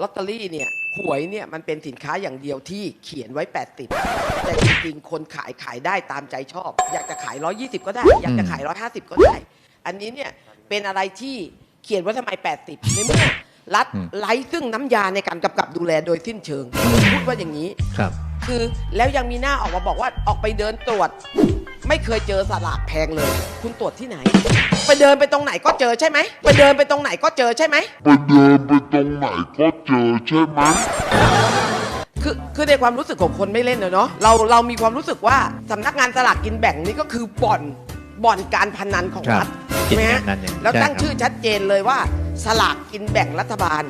ลอตเตอรี่เนี่ยหวยเนี่ยมันเป็นสินค้าอย่างเดียวที่เขียนไว้ 80 แต่จริงๆ คนขายขายได้ตามใจชอบ อยากจะขาย 120 ก็ได้ อยากจะขาย 150 ก็ได้ อันนี้เนี่ยเป็นอะไรที่เขียนไว้ทำไม 80 ในเมื่อรัฐอืมไร้ซึ่งน้ำยาในการกำกับดูแลโดยสิ้นเชิง พูดว่าอย่างนี้ ครับ คือแล้วยังมีหน้าออกมาบอกว่าออกไปเดินตรวจ ไม่เคยเจอสลากแพงเลย คุณตรวจที่ไหน ไปเดินไปตรงไหนก็เจอใช่ไหมไปเดินไปตรงไหนก็เจอใช่ไหมไปเดินไปตรงไหนก็เจอใช่ไหมคือคือในความรู้สึกของคนไม่เล่นนะเนาะเราเรามีความรู้สึกว่าสำนักงานสลากกินแบ่งนี่ก็คือบ่อนบ่อนการพนันของครับรัฐใช่ไหมฮะกินการพนันอย่างแล้วใช่ตั้งครับชื่อชัดเจนเลยว่า สลากกินแบ่งรัฐบาล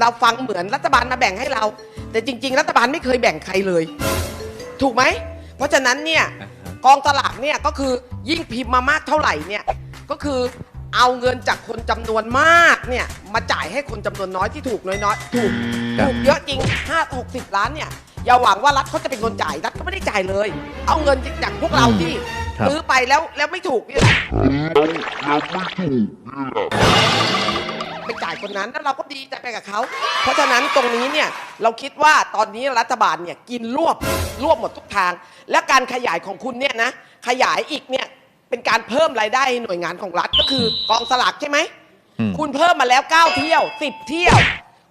เราฟังเหมือนรัฐบาลมาแบ่งให้เรา แต่จริง ๆ รัฐบาลไม่เคยแบ่งใครเลย ถูกไหม เพราะฉะนั้นเนี่ยอ่าฮะกองสลากเนี่ยก็คือยิ่งพิมพ์มามากเท่าไหร่เนี่ยก็คือเอาเงินจากคนจำนวนมากเนี่ยมาจ่ายให้คนจำนวนน้อยที่ถูกน้อยๆถูกครับ ถูกเยอะจริง 5 60 ล้านเนี่ยอย่าหวังว่ารัฐเขาจะเป็นคนจ่ายรัฐก็ไม่ได้จ่ายเลย เอาเงินจากพวกเราที่ครับ ซื้อไปแล้วแล้วไม่ถูกนี่แหละแล้วแจ่ายคนนั้นแล้วเราก็ดีใจไปกับเขา เพราะฉะนั้นตรงนี้เนี่ยเราคิดว่าตอนนี้รัฐบาลเนี่ยกินรวบรวบหมดทุกทาง และการขยายของคุณเนี่ยนะขยายอีกเนี่ยเป็นการเพิ่มรายได้ให้หน่วยงานของรัฐก็คือกองสลากใช่ไหม อืม คุณเพิ่มมาแล้ว 9 เที่ยว 10 เที่ยว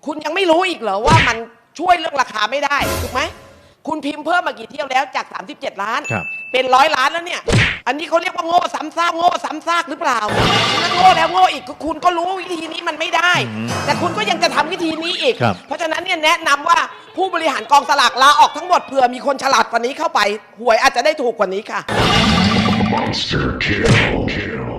คุณยังไม่รู้อีกเหรอว่ามันช่วยเรื่องราคาไม่ได้ถูกไหม คุณพิมพ์เพิ่มมากี่เที่ยวแล้วจาก 37 ล้าน ครับ เป็นร้อยล้านแล้วเนี่ย อันนี้เขาเรียกว่าโง่ซ้ำซากโง่ซ้ำซากหรือเปล่าถ้าโง่แล้วโง่อีกก็คุณก็รู้วิธีนี้มันไม่ได้อืม แต่คุณก็ยังจะทำวิธีนี้อีก ครับ เพราะฉะนั้นเนี่ยแนะนำว่าผู้บริหารกองสลากลาออกทั้งหมดเผื่อมีคนฉลาดกว่านี้เข้าไปหวยอาจจะได้ถูกกว่านี้ค่ะ Monster kill.